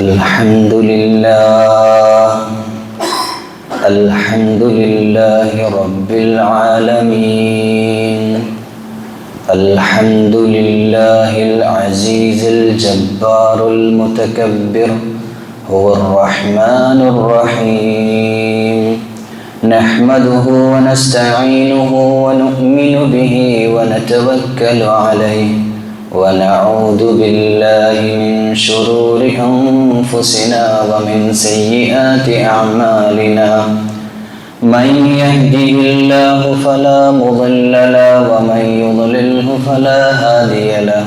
الحمد لله الحمد لله رب العالمين الحمد لله العزيز الجبار المتكبر هو الرحمن الرحيم. نحمده ونستعينه ونؤمن به ونتوكل عليه. ونعوذ بالله من شرور أنفسنا ومن سيئات أعمالنا. من يهده الله فلا مضل له ومن يضلله فلا هادي له.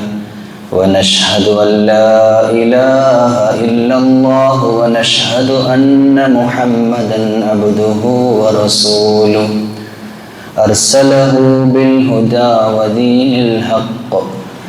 ونشهد أن لا إله إلا الله ونشهد أن محمدا عبده ورسوله. أرسله بالهدى ودين الحق.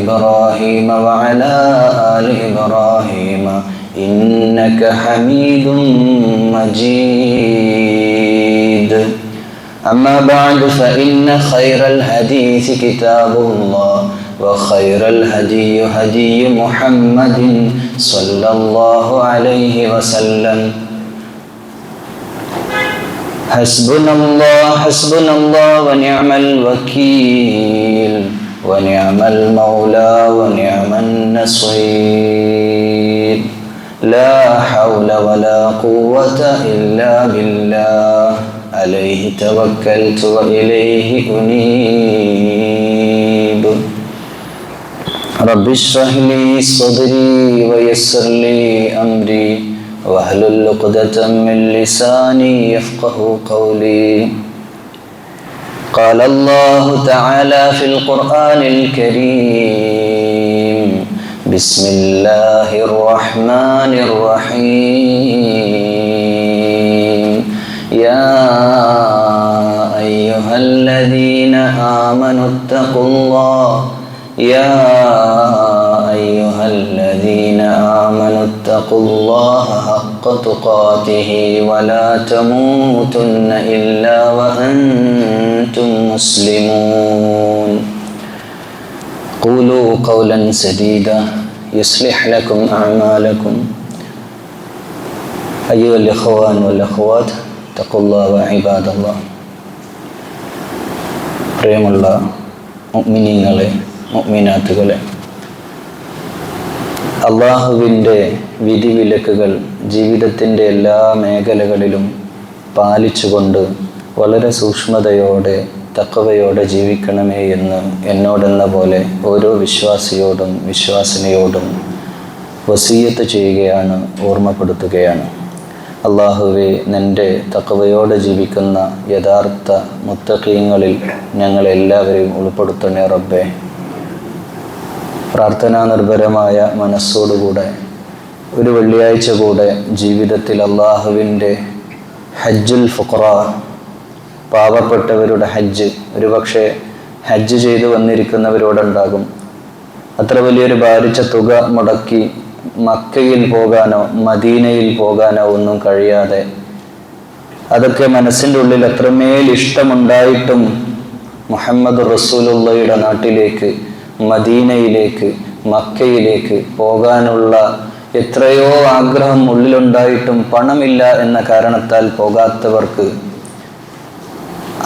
إبراهيم وعلى آل إبراهيم إنك حميد مجيد. أما بعد فإن خير الحديث كتاب الله وخير الهدي هدي محمد صلى الله عليه وسلم. حسبنا الله حسبنا الله ونعم الوكيل. ونعم المولى ونعم النصير. لا حول ولا قوة إلا بالله. عليه توكلت وإليه أنيب. رب اشرح لي صدري ويسر لي أمري. واحلل عقدة من لساني يفقه قولي. قال الله تعالى في القرآن الكريم بسم الله الرحمن الرحيم. يا أيها الذين آمنوا اتقوا الله. يا أيها الذين آمنوا اتقوا الله حق تقاته ولا تموتن إلا وأنتم مسلمون قولوا قولا سديدا يصلح لكم أعمالكم أيها الإخوان والأخوات اتقوا الله وعباد الله പ്രിയമുള്ള മുഅ്മിനീങ്ങളെ മുഅ്മിനാത്തുകളെ അള്ളാഹുവിന്റെ വിധിവിലക്കുകൾ ജീവിതത്തിന്റെ എല്ലാ മേഖലകളിലും പാലിച്ചുകൊണ്ട് വളരെ സൂക്ഷ്മതയോടെ തക്കവയോടെ ജീവിക്കണമേ എന്ന് എന്നോടെന്ന പോലെ ഓരോ വിശ്വാസിയോടും വിശ്വാസിനിയോടും വസീയത്ത് ചെയ്യുകയാണ് ഓർമ്മപ്പെടുത്തുകയാണ്. അള്ളാഹുവെ നിന്റെ തക്കവയോടെ ജീവിക്കുന്ന യഥാർത്ഥ മുത്തക്കീങ്ങളിൽ ഞങ്ങളെല്ലാവരെയും ഉൾപ്പെടുത്തണേ റബ്ബേ. പ്രാർത്ഥനാ നിർഭരമായ മനസ്സോടുകൂടെ ഒരു വെള്ളിയാഴ്ച കൂടെ ജീവിതത്തിൽ അള്ളാഹുവിന്റെ ഹജ്ജുൽ ഫുഖറ പാവപ്പെട്ടവരുടെ ഹജ്ജ് ഒരുപക്ഷെ ഹജ്ജ് ചെയ്തു വന്നിരിക്കുന്നവരോടുണ്ടാകും. അത്ര വലിയൊരു ഭാരിച്ച തുക മുടക്കി മക്കയിൽ പോകാനോ മദീനയിൽ പോകാനോ ഒന്നും കഴിയാതെ അതൊക്കെ മനസ്സിന്റെ ഉള്ളിൽ എത്രമേൽ ഇഷ്ടമുണ്ടായിട്ടും മുഹമ്മദ് റസൂലുള്ളയുടെ നാട്ടിലേക്ക് മദീനയിലേക്ക് മക്കയിലേക്ക് പോകാനുള്ള എത്രയോ ആഗ്രഹം ഉള്ളിലുണ്ടായിട്ടും പണമില്ല എന്ന കാരണത്താൽ പോകാത്തവർക്ക്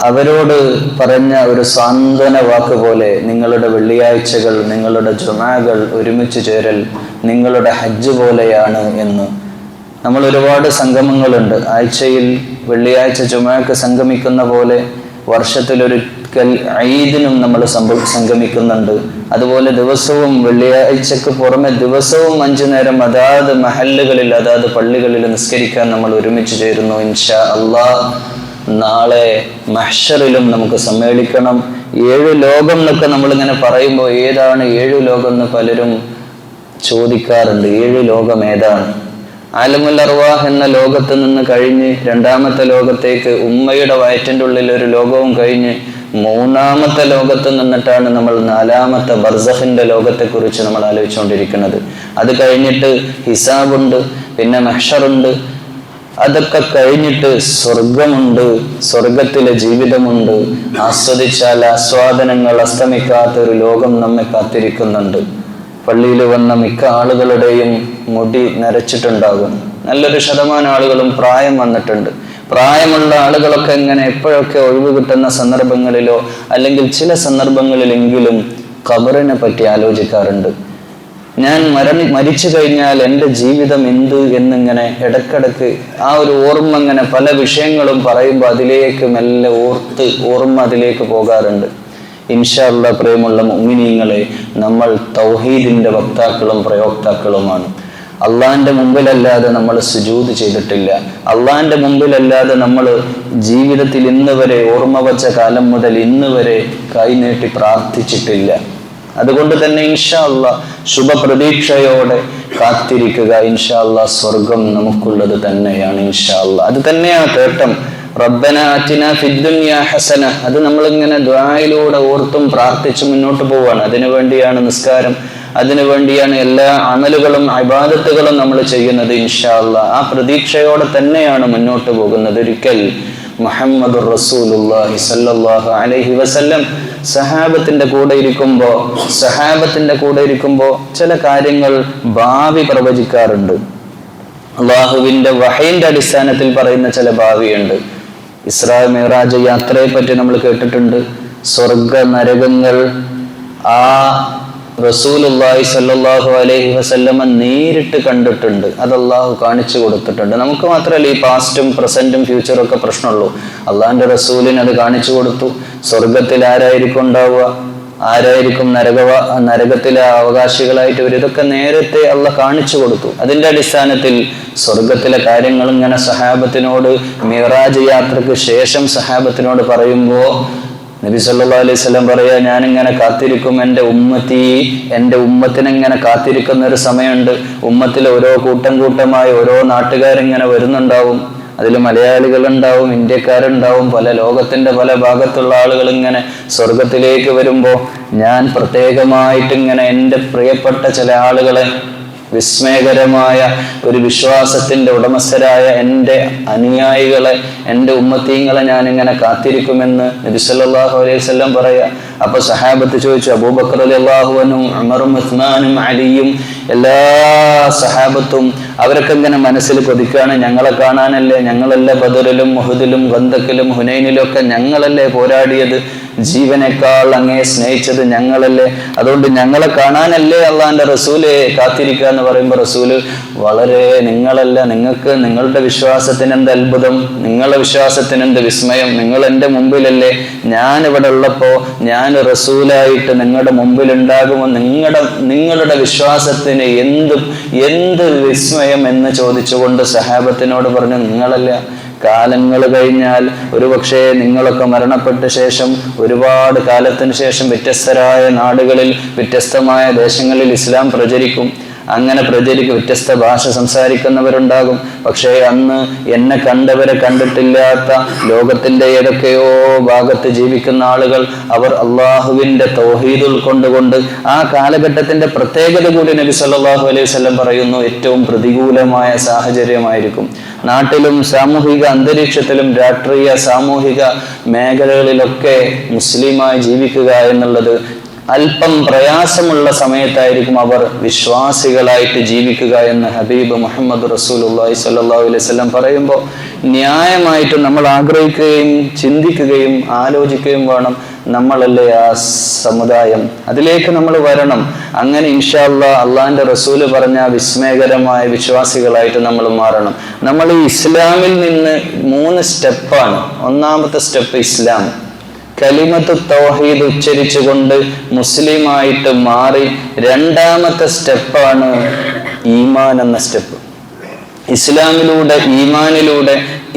അവരോട് പറഞ്ഞ ഒരു സാന്ത്വന വാക്ക് പോലെ നിങ്ങളുടെ വെള്ളിയാഴ്ചകൾ നിങ്ങളുടെ ജുമാകൾ ഒരുമിച്ച് ചേരൽ നിങ്ങളുടെ ഹജ്ജ് പോലെയാണ് എന്ന്. നമ്മൾ ഒരുപാട് സംഗമങ്ങളുണ്ട്. ആഴ്ചയിൽ വെള്ളിയാഴ്ച ജുമാക്ക് സംഗമിക്കുന്ന പോലെ വർഷത്തിലൊരിക്കൽ ഈദിനും നമ്മൾ സംഗമിക്കുന്നുണ്ട്. അതുപോലെ ദിവസവും വെള്ളിയാഴ്ചക്ക് പുറമെ ദിവസവും അഞ്ചു നേരം അതാത് മഹല്ലുകളിൽ അതാത് പള്ളികളിൽ നിസ്കരിക്കാൻ നമ്മൾ ഒരുമിച്ച് ചേരുന്നു. ഇൻഷാ അള്ളാഹ് നാളെ മഹ്ഷറിലും നമുക്ക് സമ്മേളിക്കണം. ഏഴ് ലോകം എന്നൊക്കെ നമ്മളിങ്ങനെ പറയുമ്പോൾ ഏതാണ് ഏഴു ലോകം എന്ന് പലരും ചോദിക്കാറുണ്ട്. ഏഴ് ലോകം ഏതാണ്? ആലമുൽ അർവാഹ് എന്ന ലോകത്ത് നിന്ന് കഴിഞ്ഞ് രണ്ടാമത്തെ ലോകത്തേക്ക് ഉമ്മയുടെ വയറ്റിന്റെ ഉള്ളിൽ ഒരു ലോകവും കഴിഞ്ഞ് മൂന്നാമത്തെ ലോകത്ത് നിന്നിട്ടാണ് നമ്മൾ നാലാമത്തെ ബർസഹിന്റെ ലോകത്തെക്കുറിച്ച് നമ്മൾ ആലോചിച്ചുകൊണ്ടിരിക്കുന്നത്. അത് കഴിഞ്ഞിട്ട് ഹിസാബുണ്ട് പിന്നെ മെഹ്ഷറുണ്ട്. അതൊക്കെ കഴിഞ്ഞിട്ട് സ്വർഗമുണ്ട് സ്വർഗത്തിലെ ജീവിതമുണ്ട്. ആസ്വദിച്ചാൽ ആസ്വാദനങ്ങൾ അസ്തമിക്കാത്ത ഒരു ലോകം നമ്മെ കാത്തിരിക്കുന്നുണ്ട്. പള്ളിയിൽ വന്ന മിക്ക ആളുകളുടെയും മുടി നരച്ചിട്ടുണ്ടാകും. നല്ലൊരു ശതമാനം ആളുകളും പ്രായം വന്നിട്ടുണ്ട്. പ്രായമുള്ള ആളുകളൊക്കെ എങ്ങനെ എപ്പോഴൊക്കെ ഒഴിവ് കിട്ടുന്ന സന്ദർഭങ്ങളിലോ അല്ലെങ്കിൽ ചില സന്ദർഭങ്ങളിലെങ്കിലും ഖബറിനെ പറ്റി ആലോചിക്കാറുണ്ട്. ഞാൻ മരണി മരിച്ചു കഴിഞ്ഞാൽ എന്റെ ജീവിതം എന്ത് എന്നിങ്ങനെ ഇടക്കിടക്ക് ആ ഒരു ഓർമ്മ ഇങ്ങനെ പല വിഷയങ്ങളും പറയുമ്പോൾ അതിലേക്ക് മെല്ലെ ഓർത്ത് ഓർമ്മ അതിലേക്ക് പോകാറുണ്ട്. ഇൻഷാള്ള പ്രേമുള്ള മുമിനീങ്ങളെ നമ്മൾ തൗഹീദിന്റെ വക്താക്കളും പ്രയോക്താക്കളുമാണ്. അള്ളാന്റെ മുമ്പിലല്ലാതെ നമ്മൾ സുജൂത് ചെയ്തിട്ടില്ല. അള്ളാഹിന്റെ മുമ്പിലല്ലാതെ നമ്മൾ ജീവിതത്തിൽ ഇന്ന് വരെ ഓർമ്മ വച്ച കാലം മുതൽ ഇന്ന് വരെ കൈനീട്ടി പ്രാർത്ഥിച്ചിട്ടില്ല. അതുകൊണ്ട് തന്നെ ഇൻഷാ അല്ല ശുഭപ്രതീക്ഷയോടെ കാത്തിരിക്കുക. ഇൻഷാ അല്ല സ്വർഗം നമുക്കുള്ളത് തന്നെയാണ് ഇൻഷാ അല്ല അത് തന്നെയാണ് തേട്ടം. റബ്ബന അറ്റിന ഫിദ്ദുന്യ ഹസന. അത് നമ്മളിങ്ങനെ ദ്വായിലൂടെ ഓർത്തും പ്രാർത്ഥിച്ചും മുന്നോട്ട് പോവാണ്. അതിനു വേണ്ടിയാണ് നിസ്കാരം അതിനു വേണ്ടിയാണ് എല്ലാ അമലുകളും അബാദത്തുകളും നമ്മൾ ചെയ്യുന്നത് ഇൻഷാല്ല ആ പ്രതീക്ഷയോടെ തന്നെയാണ് മുന്നോട്ട് പോകുന്നത്. ഒരിക്കൽ മുഹമ്മദ് അലൈഹി വസല്ലം സഹാബത്തിന്റെ കൂടെ ഇരിക്കുമ്പോ സഹാബത്തിന്റെ കൂടെ ഇരിക്കുമ്പോ ചില കാര്യങ്ങൾ ഭാവി പ്രവചിക്കാറുണ്ട്. അള്ളാഹുവിന്റെ വഹയിന്റെ അടിസ്ഥാനത്തിൽ പറയുന്ന ചില ഭാവിയുണ്ട്. ഇസ്രാ മിറാജ് യാത്രയെ പറ്റി നമ്മൾ കേട്ടിട്ടുണ്ട്. സ്വർഗ നരകങ്ങൾ ആ അലൈഹി വസല്ലമ നേരിട്ട് കണ്ടിട്ടുണ്ട്. അത് അള്ളാഹു കാണിച്ചു കൊടുത്തിട്ടുണ്ട്. നമുക്ക് മാത്രമല്ല ഈ പാസ്റ്റും പ്രസന്റും ഫ്യൂച്ചറും ഒക്കെ പ്രശ്നമുള്ളൂ. അള്ളാഹിന്റെ റസൂലിന് അത് കാണിച്ചു കൊടുത്തു. സ്വർഗത്തിൽ ആരായിരിക്കും ഉണ്ടാവുക? ആരായിരിക്കും നരകവ നരകത്തിലെ അവകാശികളായിട്ട് വരും? ഇതൊക്കെ നേരത്തെ അള്ള കാണിച്ചു കൊടുത്തു. അതിന്റെ അടിസ്ഥാനത്തിൽ സ്വർഗത്തിലെ കാര്യങ്ങൾ ഇങ്ങനെ സഹാബത്തിനോട് മിറാജ് യാത്രയ്ക്ക് ശേഷം സഹാബത്തിനോട് പറയുമ്പോൾ നബി സല്ലാ അലൈഹി സ്വലം പറയാ ഞാനിങ്ങനെ കാത്തിരിക്കും എന്റെ ഉമ്മത്തി എന്റെ ഉമ്മത്തിനെങ്ങനെ കാത്തിരിക്കുന്ന ഒരു സമയമുണ്ട്. ഉമ്മത്തിൽ ഓരോ കൂട്ടം കൂട്ടമായി ഓരോ നാട്ടുകാരിങ്ങനെ വരുന്നുണ്ടാവും. അതിൽ മലയാളികൾ ഉണ്ടാവും ഇന്ത്യക്കാരുണ്ടാവും പല ലോകത്തിന്റെ പല ഭാഗത്തുള്ള ആളുകൾ ഇങ്ങനെ സ്വർഗത്തിലേക്ക് വരുമ്പോൾ ഞാൻ പ്രത്യേകമായിട്ട് ഇങ്ങനെ എന്റെ പ്രിയപ്പെട്ട ചില ആളുകളെ വിസ്മയകരമായ ഒരു വിശ്വാസത്തിന്റെ ഉടമസ്ഥരായ എന്റെ അനുയായികളെ എന്റെ ഉമ്മത്തീങ്ങളെ ഞാൻ ഇങ്ങനെ കാത്തിരിക്കുമെന്ന് നബി സല്ലല്ലാഹു അലൈഹി വസല്ലം പറയാ. അപ്പൊ സഹാബത്ത് ചോദിച്ചു അബൂബക്കർ അലിയാഹുവനും അമറും ഉസ്മാനും അലിയും എല്ലാ സഹാബത്തും അവരൊക്കെ ഇങ്ങനെ മനസ്സിൽ കൊതിക്കുകയാണ് ഞങ്ങളെ കാണാനല്ലേ ഞങ്ങളല്ലേ ബദറിലും മുഹദിലും ഗന്ധക്കിലും ഹുനൈനിലും ഒക്കെ ഞങ്ങളല്ലേ പോരാടിയത്? ജീവനേക്കാൾ അങ്ങേ സ്നേഹിച്ചത് ഞങ്ങളല്ലേ. അതുകൊണ്ട് ഞങ്ങളെ കാണാനല്ലേ അള്ളാന്റെ റസൂൽ കാത്തിരിക്കുക എന്ന് പറയുമ്പോൾ റസൂൽ വളരെ നിങ്ങളല്ല നിങ്ങൾക്ക് നിങ്ങളുടെ വിശ്വാസത്തിന് എന്ത് അത്ഭുതം? നിങ്ങളുടെ വിശ്വാസത്തിന് എന്ത് വിസ്മയം? നിങ്ങൾ എന്റെ മുമ്പിലല്ലേ. ഞാൻ ഇവിടെ ഉള്ളപ്പോൾ ഞാൻ റസൂലായിട്ട് നിങ്ങളുടെ മുമ്പിൽ ഉണ്ടാകുമോ നിങ്ങളുടെ നിങ്ങളുടെ വിശ്വാസത്തിന് എന്ത് എന്ത് വിസ്മയം? എന്ന് ചോദിച്ചുകൊണ്ട് സഹാബത്തിനോട് പറഞ്ഞു നിങ്ങളല്ല. കാലങ്ങൾ കഴിഞ്ഞാൽ ഒരുപക്ഷെ നിങ്ങളൊക്കെ മരണപ്പെട്ട ശേഷം ഒരുപാട് കാലത്തിന് ശേഷം വ്യത്യസ്തരായ നാടുകളിൽ വ്യത്യസ്തമായ ദേശങ്ങളിൽ ഇസ്ലാം പ്രചരിക്കും. അങ്ങനെ പ്രചരിക്കും. വ്യത്യസ്ത ഭാഷ സംസാരിക്കുന്നവരുണ്ടാകും. പക്ഷേ അന്ന് എന്നെ കണ്ടവരെ കണ്ടിട്ടില്ലാത്ത ലോകത്തിന്റെ ഏതൊക്കെയോ ഭാഗത്ത് ജീവിക്കുന്ന ആളുകൾ അവർ അള്ളാഹുവിന്റെ തൗഹീദ് ഉൾക്കൊണ്ടുകൊണ്ട് ആ കാലഘട്ടത്തിന്റെ പ്രത്യേകത കൂടി നബി സല്ലാഹു അലൈഹി സ്വലം പറയുന്നു ഏറ്റവും പ്രതികൂലമായ സാഹചര്യമായിരിക്കും. നാട്ടിലും സാമൂഹിക അന്തരീക്ഷത്തിലും രാഷ്ട്രീയ സാമൂഹിക മേഖലകളിലൊക്കെ മുസ്ലിമായി ജീവിക്കുക എന്നുള്ളത് അല്പം പ്രയാസമുള്ള സമയത്തായിരിക്കും അവർ വിശ്വാസികളായിട്ട് ജീവിക്കുക എന്ന് ഹബീബ് മുഹമ്മദ് റസൂലുള്ളാഹി സ്വല്ലല്ലാഹു അലൈഹി വസല്ലം പറയുമ്പോൾ ന്യായമായിട്ട് നമ്മൾ ആഗ്രഹിക്കുകയും ചിന്തിക്കുകയും ആലോചിക്കുകയും വേണം നമ്മളല്ലേ ആ സമുദായം. അതിലേക്ക് നമ്മൾ വരണം. അങ്ങനെ ഇൻഷാല്ല അള്ളാഹിന്റെ റസൂൽ പറഞ്ഞ വിസ്മയകരമായ വിശ്വാസികളായിട്ട് നമ്മൾ മാറണം. നമ്മൾ ഈ ഇസ്ലാമിൽ നിന്ന് മൂന്ന് സ്റ്റെപ്പാണ്. ഒന്നാമത്തെ സ്റ്റെപ്പ് ഇസ്ലാം. കലിമത്ത് തൗഹീദ് ഉച്ചരിച്ചുകൊണ്ട് മുസ്ലിമായിട്ട് മാറി രണ്ടാമത്തെ സ്റ്റെപ്പാണ് ഈമാൻ എന്ന സ്റ്റെപ്പ്. ഇസ്ലാമിലൂടെ ഈമാനിലൂടെ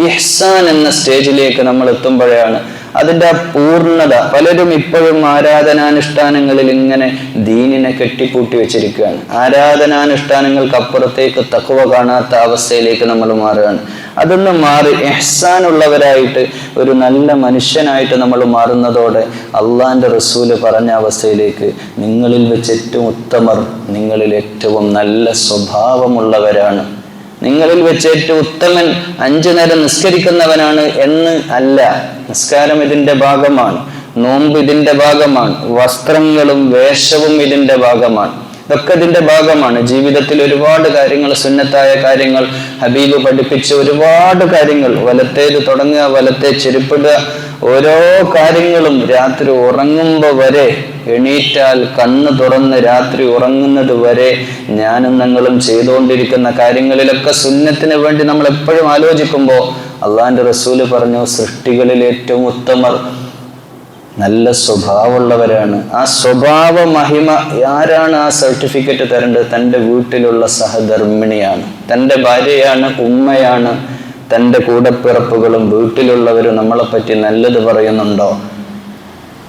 ഇഹ്സാൻ എന്ന സ്റ്റേജിലേക്ക് നമ്മൾ എത്തുമ്പോഴാണ് അതിന്റെ ആ പൂർണത. പലരും ഇപ്പോഴും ആരാധനാനുഷ്ഠാനങ്ങളിൽ ഇങ്ങനെ ദീനിനെ കെട്ടിപ്പൂട്ടി വെച്ചിരിക്കുകയാണ്. ആരാധനാനുഷ്ഠാനങ്ങൾക്ക് അപ്പുറത്തേക്ക് തക്കുവ കാണാത്ത അവസ്ഥയിലേക്ക് നമ്മൾ മാറുകയാണ്. അതൊന്ന് മാറി എഹ്സാൻ ഉള്ളവരായിട്ട് ഒരു നല്ല മനുഷ്യനായിട്ട് നമ്മൾ മാറുന്നതോടെ അള്ളാന്റെ റസൂൽ പറഞ്ഞ അവസ്ഥയിലേക്ക് നിങ്ങളിൽ വെച്ച് ഏറ്റവും ഉത്തമർ നിങ്ങളിൽ ഏറ്റവും നല്ല സ്വഭാവമുള്ളവരാണ്. നിങ്ങളിൽ വെച്ച് ഏറ്റവും ഉത്തമൻ അഞ്ചു നേരം നിസ്കരിക്കുന്നവനാണ് എന്ന് അല്ല. നിസ്കാരം ഇതിന്റെ ഭാഗമാണ്. നോമ്പ് ഇതിന്റെ ഭാഗമാണ്. വസ്ത്രങ്ങളും വേഷവും ഇതിന്റെ ഭാഗമാണ്. ഇതൊക്കെ ഇതിന്റെ ഭാഗമാണ്. ജീവിതത്തിൽ ഒരുപാട് കാര്യങ്ങൾ സുന്നത്തായ കാര്യങ്ങൾ ഹബീബ് പഠിപ്പിച്ച ഒരുപാട് കാര്യങ്ങൾ. വലത്തേത് തുടങ്ങുക വലത്തെ ചെരുപ്പിടുക ഓരോ കാര്യങ്ങളും രാത്രി ഉറങ്ങുമ്പോൾ വരെ എണീറ്റാൽ കണ്ണ് തുറന്ന് രാത്രി ഉറങ്ങുന്നത് വരെ ഞാനും നിങ്ങളും ചെയ്തുകൊണ്ടിരിക്കുന്ന കാര്യങ്ങളിലൊക്കെ സുന്നത്തിന് വേണ്ടി നമ്മൾ എപ്പോഴും ആലോചിക്കുമ്പോൾ അള്ളാന്റെ റസൂൽ പറഞ്ഞു സൃഷ്ടികളിൽ ഏറ്റവും ഉത്തമർ നല്ല സ്വഭാവമുള്ളവരാണ്. ആ സ്വഭാവ മഹിമ ആരാണ് ആ സർട്ടിഫിക്കറ്റ് തരേണ്ടത്? തന്റെ വീട്ടിലുള്ള സഹധർമ്മിണിയാണ്. തന്റെ ഭാര്യയാണ് ഉമ്മയാണ്. തന്റെ കൂടപ്പിറപ്പുകളും വീട്ടിലുള്ളവരും നമ്മളെപ്പറ്റി നല്ലത് പറയുന്നുണ്ടോ?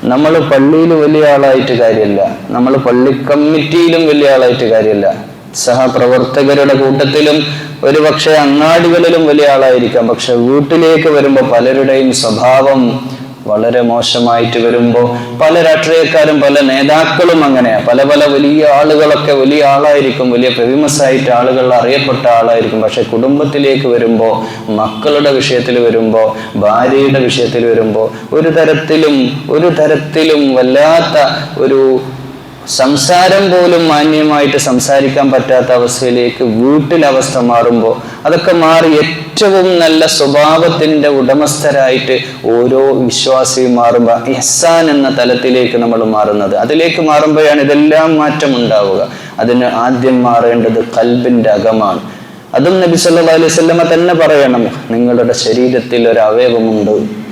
നമ്മൾ പള്ളിയിൽ വലിയ ആളായിട്ട് കാര്യമില്ല നമ്മൾ പള്ളി കമ്മിറ്റിയിലും വലിയ ആളായിട്ട് കാര്യമില്ല സഹപ്രവർത്തകരുടെ കൂട്ടത്തിലും ഒരു പക്ഷേ അങ്ങാടികളിലും വലിയ ആളായിരിക്കാം. പക്ഷെ വീട്ടിലേക്ക് വരുമ്പോൾ പലരുടെയും സ്വഭാവം വളരെ മോശമായിട്ട് വരുമ്പോൾ പല രാഷ്ട്രീയക്കാരും പല നേതാക്കളും അങ്ങനെയാ. പല പല വലിയ ആളുകളൊക്കെ വലിയ ആളായിരിക്കും വലിയ ഫേമസ് ആയിട്ട് ആളുകൾ അറിയപ്പെട്ട ആളായിരിക്കും. പക്ഷെ കുടുംബത്തിലേക്ക് വരുമ്പോൾ മക്കളുടെ വിഷയത്തിൽ വരുമ്പോൾ ഭാര്യയുടെ വിഷയത്തിൽ വരുമ്പോൾ ഒരു തരത്തിലും ഒരു തരത്തിലും വല്ലാത്ത ഒരു സംസാരം പോലും മാന്യമായിട്ട് സംസാരിക്കാൻ പറ്റാത്ത അവസ്ഥയിലേക്ക് വീട്ടിൽ അവസ്ഥ മാറുമ്പോൾ അതൊക്കെ മാറി ഏറ്റവും നല്ല സ്വഭാവത്തിന്റെ ഉടമസ്ഥരായിട്ട് ഓരോ വിശ്വാസിയും മാറുമ്പോൾ ഇഹ്സാൻ എന്ന തലത്തിലേക്ക് നമ്മൾ മാറുന്നത്. അതിലേക്ക് മാറുമ്പോഴാണ് ഇതെല്ലാം മാറ്റം ഉണ്ടാവുക. അതിന് ആദ്യം മാറേണ്ടത് കൽബിന്റെ അകമാണ്. അതും നബി സല്ലാ അലൈഹി വസല്ലമ തന്നെ പറയണം നിങ്ങളുടെ ശരീരത്തിൽ ഒരു അവയവമുണ്ട്.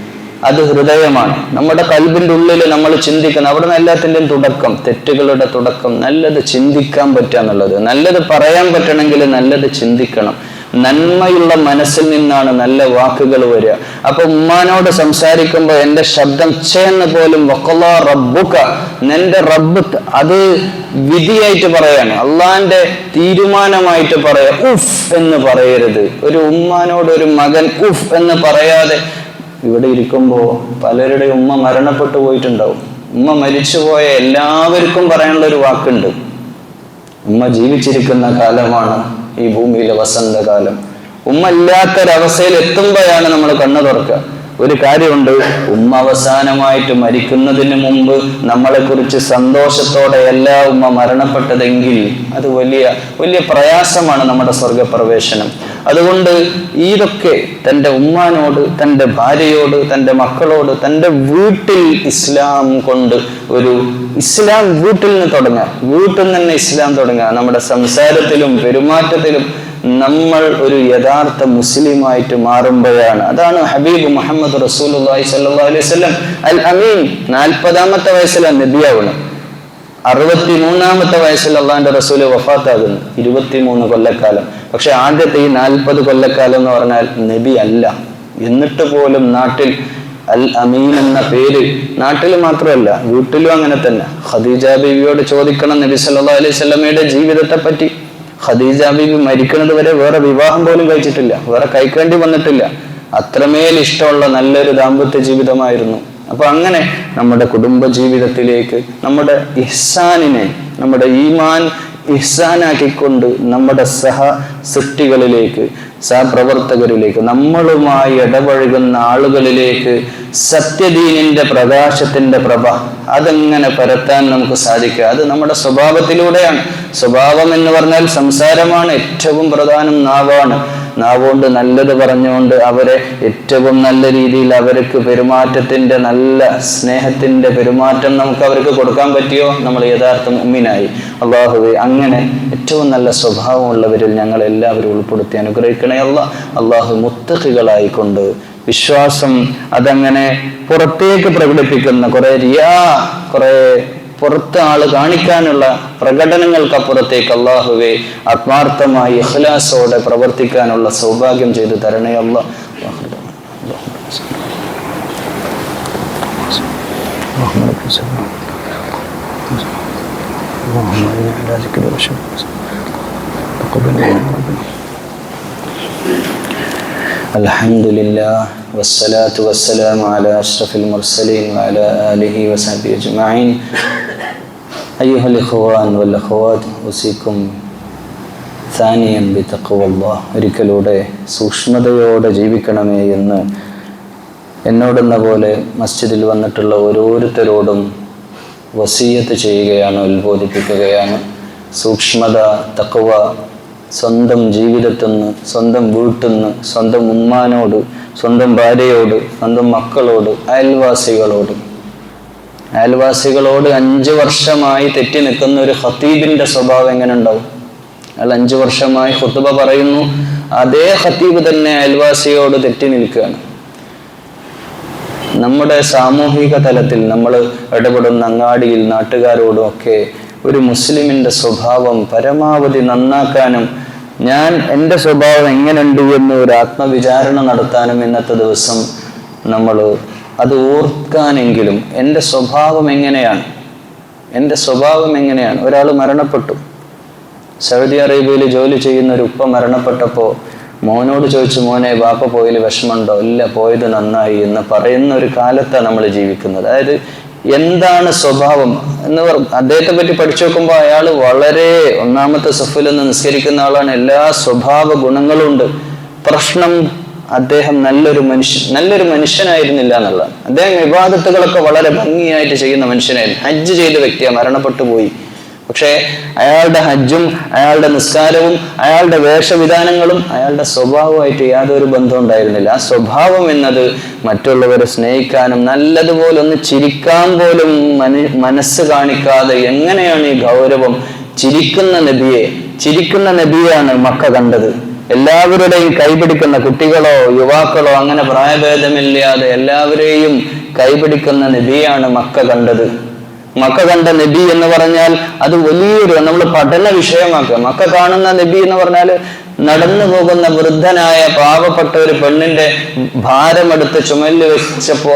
അത് ഹൃദയമാണ്. നമ്മുടെ കൽബിന്റെ ഉള്ളിൽ നമ്മൾ ചിന്തിക്കണം അവിടെ നിന്ന് എല്ലാത്തിന്റെയും തുടക്കം തെറ്റുകളുടെ തുടക്കം നല്ലത് ചിന്തിക്കാൻ പറ്റുക എന്നുള്ളത്. നല്ലത് പറയാൻ പറ്റണമെങ്കിൽ നല്ലത് ചിന്തിക്കണം. നന്മയുള്ള മനസ്സിൽ നിന്നാണ് നല്ല വാക്കുകൾ വരിക. അപ്പൊ ഉമ്മാനോട് സംസാരിക്കുമ്പോൾ എന്റെ ശബ്ദം ചേന്ന് പോലും വക്കല്ലാ റബ്ബുക. നിന്റെ റബ്ബ് അത് വിധിയായിട്ട് പറയാണ്. അള്ളാന്റെ തീരുമാനമായിട്ട് പറയാ ഉഫ് എന്ന് പറയരുത്. ഒരു ഉമ്മാനോട് ഒരു മകൻ ഉഫ് എന്ന് പറയാതെ ഇവിടെ ഇരിക്കുമ്പോൾ പലരുടെ ഉമ്മ മരണപ്പെട്ടു പോയിട്ടുണ്ടാവും. ഉമ്മ മരിച്ചുപോയ എല്ലാവർക്കും പറയാനുള്ള ഒരു വാക്കുണ്ട്. ഉമ്മ ജീവിച്ചിരിക്കുന്ന കാലമാണ് ഈ ഭൂമിയിലെ വസന്തകാലം ഉമ്മ ഇല്ലാത്തൊരവസ്ഥയിൽ എത്തുമ്പോഴാണ് നമ്മൾ കണ്ണു തുറക്കുക ഒരു കാര്യമുണ്ട്. ഉമ്മ അവസാനമായിട്ട് മരിക്കുന്നതിന് മുമ്പ് നമ്മളെ കുറിച്ച് സന്തോഷത്തോടെ എല്ലാ ഉമ്മ മരണപ്പെട്ടതെങ്കിൽ അത് വലിയ വലിയ പ്രയാസമാണ് നമ്മുടെ സ്വർഗപ്രവേശനം അതുകൊണ്ട് ഇതൊക്കെ തന്റെ ഉമ്മാനോട് തന്റെ ഭാര്യയോട് തന്റെ മക്കളോട് തന്റെ വീട്ടിൽ ഇസ്ലാം കൊണ്ട് ഒരു ഇസ്ലാം വീട്ടിൽ നിന്ന് തുടങ്ങുക വീട്ടിൽ നിന്ന് തന്നെ ഇസ്ലാം തുടങ്ങുക നമ്മുടെ സംസാരത്തിലും പെരുമാറ്റത്തിലും നമ്മൾ ഒരു യഥാർത്ഥ മുസ്ലിമായിട്ട് മാറുമ്പോഴാണ്. അതാണ് ഹബീബ് മുഹമ്മദ് റസൂലുള്ളാഹി സ്വല്ലല്ലാഹു അലൈഹി അൽ അമീൻ നാൽപ്പതാമത്തെ വയസ്സിലാണ് നബിയാവണം. അറുപത്തി മൂന്നാമത്തെ വയസ്സിൽ അള്ളാന്റെ റസൂൽ വഫാത്താകുന്നു. ഇരുപത്തിമൂന്ന് കൊല്ലക്കാലം. പക്ഷെ ആദ്യത്തെ ഈ നാൽപ്പത് കൊല്ലക്കാലം എന്ന് പറഞ്ഞാൽ നബി അല്ല. എന്നിട്ട് പോലും നാട്ടിൽ അൽ അമീൻ എന്ന പേര് നാട്ടിൽ മാത്രമല്ല വീട്ടിലും അങ്ങനെ തന്നെ. ഖദീജ ബീവിയോട് ചോദിക്കണം നബി സല്ലാ അലൈഹി സ്വലമയുടെ ജീവിതത്തെ പറ്റി ഖദീജ ബീബി മരിക്കുന്നത് വരെ വേറെ വിവാഹം പോലും കഴിച്ചിട്ടില്ല. വേറെ കഴിക്കേണ്ടി വന്നിട്ടില്ല. അത്രമേൽ ഇഷ്ടമുള്ള നല്ലൊരു ദാമ്പത്യ ജീവിതമായിരുന്നു. അപ്പൊ അങ്ങനെ നമ്മുടെ കുടുംബ ജീവിതത്തിലേക്ക് നമ്മുടെ ഇഹ്സാനിനെ നമ്മുടെ ഈമാൻ ഇഹ്സാനാക്കിക്കൊണ്ട് നമ്മുടെ സഹ സൃഷ്ടികളിലേക്ക് സഹപ്രവർത്തകരിലേക്ക് നമ്മളുമായി ഇടപഴകുന്ന ആളുകളിലേക്ക് സത്യദീനിന്റെ പ്രകാശത്തിന്റെ പ്രഭ അതെങ്ങനെ പരത്താൻ നമുക്ക് സാധിക്കുക? അത് നമ്മുടെ സ്വഭാവത്തിലൂടെയാണ്. സ്വഭാവം എന്ന് പറഞ്ഞാൽ സംസാരമാണ് ഏറ്റവും പ്രധാനം നാവാണ്. നാവുകൊണ്ട് നല്ലത് പറഞ്ഞുകൊണ്ട് അവരെ ഏറ്റവും നല്ല രീതിയിൽ അവർക്ക് പെരുമാറ്റത്തിന്റെ നല്ല സ്നേഹത്തിന്റെ പെരുമാറ്റം നമുക്ക് അവർക്ക് കൊടുക്കാൻ പറ്റിയോ? നമ്മൾ യഥാർത്ഥ ഉമ്മിനായി. അള്ളാഹുവെ അങ്ങനെ ഏറ്റവും നല്ല സ്വഭാവമുള്ളവരിൽ ഞങ്ങൾ എല്ലാവരും ഉൾപ്പെടുത്തി അനുഗ്രഹിക്കണേ അല്ല. അള്ളാഹു മുത്തഹികളായിക്കൊണ്ട് വിശ്വാസം അതങ്ങനെ പുറത്തേക്ക് പ്രകടിപ്പിക്കുന്ന കുറെ റിയാ കുറെ പുറത്ത് ആൾ കാണിക്കാനുള്ള പ്രകടനങ്ങൾക്കപ്പുറത്തേക്ക് അള്ളാഹുവെ ആത്മാർത്ഥമായി അഹ്ലാസോടെ പ്രവർത്തിക്കാനുള്ള സൗഭാഗ്യം ചെയ്തു തരണേ അള്ളാഹ് അള്ളാഹു اللهم إنا على ذكر وشكر تقبل منا ربنا الحمد لله والصلاة والسلام على أشرف المرسلين وعلى آله وصحبه أجمعين أيها الإخوان والأخوات أوصيكم സാനിയൻ ബി തക്കവല്ല ഒരിക്കലൂടെ സൂക്ഷ്മതയോടെ ജീവിക്കണമേ എന്ന് എന്നോടെന്ന പോലെ മസ്ജിദിൽ വന്നിട്ടുള്ള ഓരോരുത്തരോടും വസീയത്ത് ചെയ്യുകയാണ് ഉത്ബോധിപ്പിക്കുകയാണ്. സൂക്ഷ്മത തക്കവ സ്വന്തം ജീവിതത്തിൽ നിന്ന് സ്വന്തം വീട്ടിൽ നിന്ന് സ്വന്തം ഉമ്മാനോട് സ്വന്തം ഭാര്യയോട് സ്വന്തം മക്കളോട് അയൽവാസികളോട്. അയൽവാസികളോട് അഞ്ച് വർഷമായി തെറ്റി നിൽക്കുന്ന ഒരു ഹത്തീബിന്റെ സ്വഭാവം എങ്ങനെ ഉണ്ടാവും? അയാൾ അഞ്ചു വർഷമായി ഹുത്തുബ പറയുന്നു അതേ ഹത്തീബ് തന്നെ അയൽവാസിയോട് തെറ്റി നിൽക്കുകയാണ്. നമ്മുടെ സാമൂഹിക തലത്തിൽ നമ്മൾ ഇടപെടുന്ന അങ്ങാടിയിൽ നാട്ടുകാരോടും ഒക്കെ ഒരു മുസ്ലിമിന്റെ സ്വഭാവം പരമാവധി നന്നാക്കാനും ഞാൻ എന്റെ സ്വഭാവം എങ്ങനെയുണ്ട് എന്ന് ഒരു ആത്മവിചാരണ നടത്താനും ഇന്നത്തെ ദിവസം നമ്മൾ അത് ഓർക്കാനെങ്കിലും എന്റെ സ്വഭാവം എങ്ങനെയാണ്? എന്റെ സ്വഭാവം എങ്ങനെയാണ്? ഒരാൾ മരണപ്പെട്ടു. സൗദി അറേബ്യയിൽ ജോലി ചെയ്യുന്ന ഒരു ഉപ്പ മരണപ്പെട്ടപ്പോൾ മോനോട് ചോദിച്ചു മോനെ ബാപ്പ പോയതിൽ വിഷമമുണ്ടോ? ഇല്ല പോയത് നന്നായി എന്ന് പറയുന്ന ഒരു കാലത്താണ് നമ്മൾ ജീവിക്കുന്നത്. അതായത് എന്താണ് സ്വഭാവം എന്ന് അദ്ദേഹത്തെ പറ്റി പഠിച്ചു നോക്കുമ്പോൾ അയാൾ വളരെ ഒന്നാമത്തെ സഫിൽ നിന്ന് നിസ്കരിക്കുന്ന ആളാണ്. എല്ലാ സ്വഭാവ ഗുണങ്ങളും ഉണ്ട്. പ്രശ്നം അദ്ദേഹം നല്ലൊരു മനുഷ്യൻ നല്ലൊരു മനുഷ്യനായിരുന്നില്ല എന്നുള്ളതാണ്. അദ്ദേഹം വിവാദത്തുകളൊക്കെ വളരെ ഭംഗിയായിട്ട് ചെയ്യുന്ന മനുഷ്യനായിരുന്നു. ഹജ്ജ് ചെയ്ത വ്യക്തിയാണ് മരണപ്പെട്ടു പോയി. പക്ഷേ അയാളുടെ ഹജ്ജും അയാളുടെ നിസ്കാരവും അയാളുടെ വേഷവിധാനങ്ങളും അയാളുടെ സ്വഭാവമായിട്ട് യാതൊരു ബന്ധവും ഉണ്ടായിരുന്നില്ല. ആ സ്വഭാവം എന്നത് മറ്റുള്ളവരെ സ്നേഹിക്കാനും നല്ലതുപോലെ ഒന്ന് ചിരിക്കാൻ പോലും മനു മനസ്സ് കാണിക്കാതെ എങ്ങനെയാണ് ഈ ഗൗരവം ചിരിക്കുന്ന നബിയെ ചിരിക്കുന്ന നബിയാണ് മക്ക കണ്ടത്? എല്ലാവരുടെയും കൈപിടിക്കുന്ന കുട്ടികളോ യുവാക്കളോ അങ്ങനെ പ്രായഭേദമില്ലാതെ എല്ലാവരെയും കൈപിടിക്കുന്ന നബിയാണ് മക്ക കണ്ടത്. മക്ക കണ്ട നബി എന്ന് പറഞ്ഞാൽ അത് വലിയൊരു നമ്മൾ പഠന വിഷയമാക്കുക. മക്ക കാണുന്ന നബി എന്ന് പറഞ്ഞാൽ നടന്നു പോകുന്ന വൃദ്ധനായ പാവപ്പെട്ട ഒരു പെണ്ണിന്റെ ഭാരമെടുത്ത് ചുമലിൽ വെച്ചപ്പോ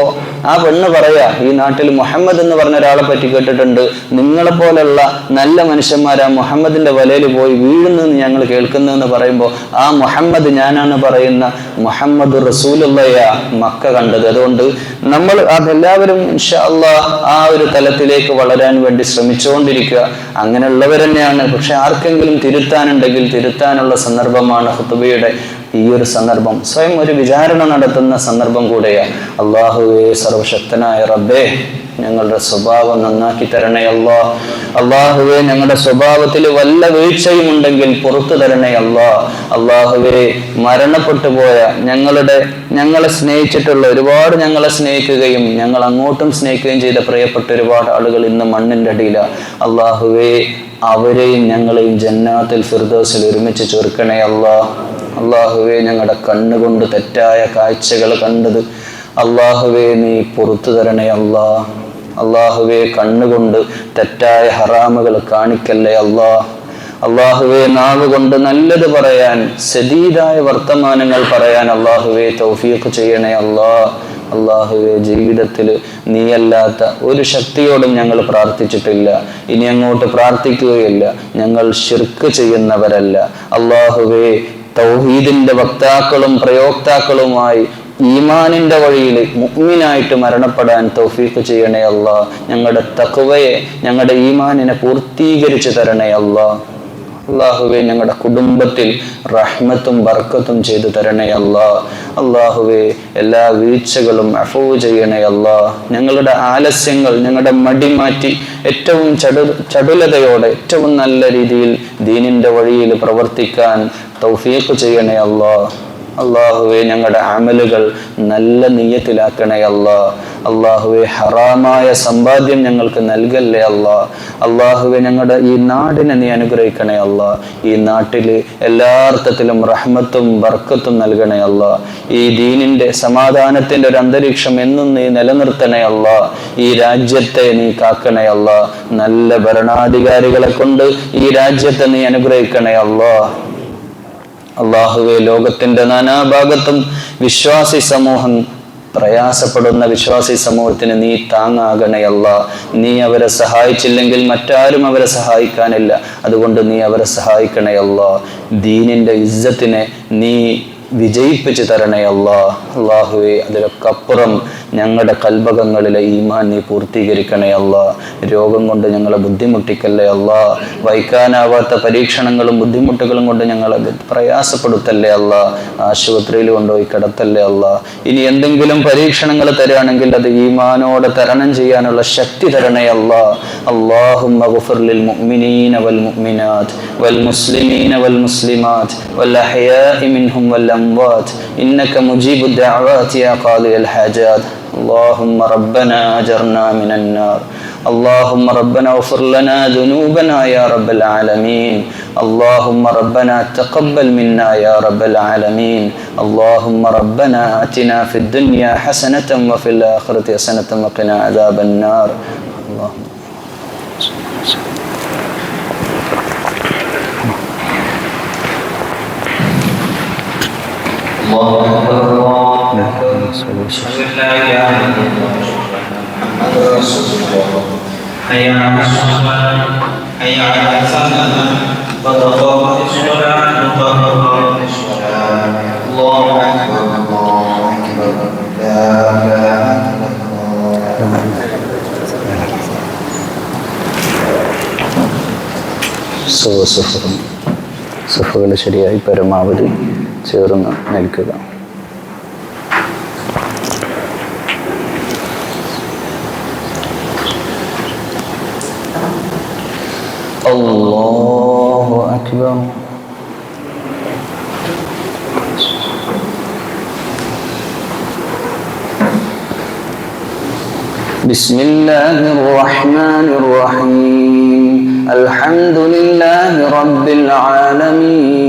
ആ പെണ്ണ് പറയാ ഈ നാട്ടിൽ മുഹമ്മദ് എന്ന് പറഞ്ഞ ഒരാളെ പറ്റി കേട്ടിട്ടുണ്ട്. നിങ്ങളെ പോലെയുള്ള നല്ല മനുഷ്യന്മാരാ മുഹമ്മദിന്റെ വലയിൽ പോയി വീഴുന്നു എന്ന് ഞങ്ങൾ കേൾക്കുന്നു എന്ന് പറയുമ്പോൾ ആ മുഹമ്മദ് ഞാനാണ് പറയുന്ന മുഹമ്മദ് റസൂലുള്ളയ മക്ക കണ്ടത്. അതുകൊണ്ട് നമ്മൾ അതെല്ലാവരും ഇൻഷാ അള്ളാഹ് ആ ഒരു തലത്തിലേക്ക് വളരാൻ വേണ്ടി ശ്രമിച്ചുകൊണ്ടിരിക്കുക. അങ്ങനെയുള്ളവർ തന്നെയാണ് പക്ഷെ ആർക്കെങ്കിലും തിരുത്താനുണ്ടെങ്കിൽ തിരുത്താനുള്ള സന്ദർഭമാണ് ഹുത്തുബയുടെ ഈ ഒരു സന്ദർഭം. സ്വയം ഒരു വിചാരണ നടത്തുന്ന സന്ദർഭം കൂടെയാണ് അള്ളാഹുവേ സർവശക്തനായ റബ്ബേ ഞങ്ങളുടെ സ്വഭാവം നന്നാക്കി തരണേ അല്ലാ. അള്ളാഹുവെ ഞങ്ങളുടെ സ്വഭാവത്തിൽ വല്ല വീഴ്ചയും ഉണ്ടെങ്കിൽ പുറത്തു തരണേ അല്ലാ. അള്ളാഹുവെ മരണപ്പെട്ടു പോയ ഞങ്ങളുടെ ഞങ്ങളെ സ്നേഹിച്ചിട്ടുള്ള ഒരുപാട് ഞങ്ങളെ സ്നേഹിക്കുകയും ഞങ്ങൾ അങ്ങോട്ടും സ്നേഹിക്കുകയും ചെയ്ത പ്രിയപ്പെട്ട ഒരുപാട് ആളുകൾ ഇന്ന് മണ്ണിന്റെ അടിയിലാണ് അള്ളാഹുവെ അവരെയും ഞങ്ങളെയും ജന്നാത്തിൽ ഫിർദോസിൽ ഒരുമിച്ച് ചേർക്കണേ അല്ലാ. അള്ളാഹുവെ ഞങ്ങളുടെ കണ്ണുകൊണ്ട് തെറ്റായ കാഴ്ചകൾ കണ്ടത് അള്ളാഹുവെ നീ പുറത്തു തരണേ അല്ലാ. അള്ളാഹുവെ കണ്ണുകൊണ്ട് തെറ്റായ ഹറാമുകൾ കാണിക്കല്ലേ അള്ളാഹ് അള്ളാഹുവെ നാവ് കൊണ്ട് നല്ലത് പറയാൻ സദീതായ വർത്തമാനങ്ങൾ പറയാൻ അള്ളാഹുവെ തൗഫീഖ് ചെയ്യണേ അള്ളാ. അള്ളാഹുവെ ജീവിതത്തിൽ നീയല്ലാത്ത ഒരു ശക്തിയോടും ഞങ്ങൾ പ്രാർത്ഥിച്ചിട്ടില്ല. ഇനി അങ്ങോട്ട് പ്രാർത്ഥിക്കുകയില്ല. ഞങ്ങൾ ശിർക്ക് ചെയ്യുന്നവരല്ല. അള്ളാഹുവെ തൗഹീദിന്റെ വക്താക്കളും പ്രയോക്താക്കളുമായി ഈമാനിന്റെ വഴിയിൽ മുഗ്മിനായിട്ട് മരണപ്പെടാൻ തൗഫീഖ് ചെയ്യണേ അല്ല. ഞങ്ങളുടെ തഖ്വയെ ഞങ്ങളുടെ ഈമാനിനെ പൂർത്തീകരിച്ചു തരണേ അല്ല. അള്ളാഹുവെ ഞങ്ങളുടെ കുടുംബത്തിൽ റഹ്മത്തും ബർക്കത്തും ചെയ്തു തരണേ അല്ലാ. അള്ളാഹുവെ എല്ലാ വീഴ്ചകളും അഫവ് ചെയ്യണേ അല്ലാ. ഞങ്ങളുടെ ആലസ്യങ്ങൾ ഞങ്ങളുടെ മടി മാറ്റി ഏറ്റവും ചടു ചടുലതയോടെ ഏറ്റവും നല്ല രീതിയിൽ ദീനിന്റെ വഴിയിൽ പ്രവർത്തിക്കാൻ തൗഫീഖ് ചെയ്യണേ അല്ലാ. അള്ളാഹുവെ ഞങ്ങളുടെ അമലുകൾ നല്ല നീയത്തിലാക്കണേ അല്ലാ. അള്ളാഹുവെ ഹറാമായ സമ്പാദ്യം ഞങ്ങൾക്ക് നൽകല്ലേ അല്ലാ. അള്ളാഹുവെ ഞങ്ങളുടെ ഈ നാടിനെ നീ അനുഗ്രഹിക്കണേ അല്ലാ. ഈ നാട്ടിൽ എല്ലാ അർത്ഥത്തിലും റഹ്മത്തും ബർക്കത്തും നൽകണേ അല്ല. ഈ ദീനിന്റെ സമാധാനത്തിന്റെ ഒരു അന്തരീക്ഷം എന്നും നീ നിലനിർത്തണേ അല്ല. ഈ രാജ്യത്തെ നീ കാക്കണേ അല്ല. നല്ല ഭരണാധികാരികളെ കൊണ്ട് ഈ രാജ്യത്തെ നീ അനുഗ്രഹിക്കണേ അല്ലാ. അള്ളാഹുവെ ലോകത്തിന്റെ നാനാഭാഗത്തും വിശ്വാസി സമൂഹം പ്രയാസപ്പെടുന്ന വിശ്വാസി സമൂഹത്തിന് നീ താങ്ങാകണയല്ല നീ അവരെ സഹായിച്ചില്ലെങ്കിൽ മറ്റാരും അവരെ സഹായിക്കാനില്ല. അതുകൊണ്ട് നീ അവരെ സഹായിക്കണയല്ല ദീനിന്റെ ഇജ്ജത്തിനെ നീ വിജയിപ്പിച്ചു തരണേ അല്ലാ അള്ളാഹുവെ അതിലൊക്കെ അപ്പുറം ഞങ്ങളുടെ കൽഭകങ്ങളിലെ ഈമാൻ നീ പൂർത്തീകരിക്കണേ അല്ല രോഗം കൊണ്ട് ഞങ്ങളെ ബുദ്ധിമുട്ടിക്കല്ലേ അല്ല വഹിക്കാനാവാത്ത പരീക്ഷണങ്ങളും ബുദ്ധിമുട്ടുകളും കൊണ്ട് ഞങ്ങളെ പ്രയാസപ്പെടുത്തല്ലേ അല്ല ആശുപത്രിയിൽ കൊണ്ടുപോയി കിടത്തല്ലേ അല്ല ഇനി എന്തെങ്കിലും പരീക്ഷണങ്ങൾ തരുകയാണെങ്കിൽ അത് ഈമാനോടെ തരണം ചെയ്യാനുള്ള ശക്തി തരണേ അല്ല اللهم اغفر للمؤمنين والمؤمنات والمسلمين والمسلمات والأحياء منهم والأموات إنك مجيب الدعوات يا قاضي الحاجات. اللهم ربنا أجرنا من النار. اللهم ربنا اغفر لنا ذنوبنا يا رب العالمين. اللهم ربنا تقبل منا يا رب العالمين. اللهم ربنا آتنا في الدنيا حسنة وفي الآخرة حسنة وقنا عذاب النار. اللهم حي على الصلاة حي على الفلاح قد قامت الصلاة قد قامت الصلاة الله أكبر الله أكبر لا إله إلا الله സുഖസുഖം സുഖകൾ ശരിയായി പരമാവധി ചേർന്ന് നിൽക്കുക അല്ലാഹു അക്ബർ بسم الله الرحمن الرحيم الحمد لله رب العالمين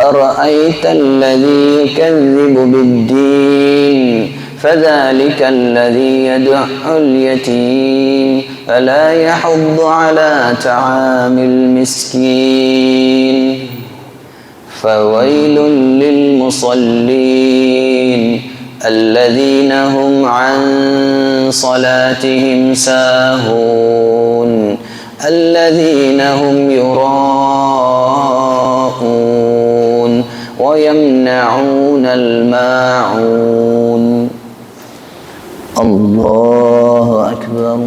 أرأيت الذي يكذب بالدين؟ فذلك الذي يدع اليتيم. فلا يحض على طعام المسكين؟ فويل للمصلين الذين هم عن صلاتهم ساهون الذين هم يراءون ويمنعون الماعون. الله أكبر.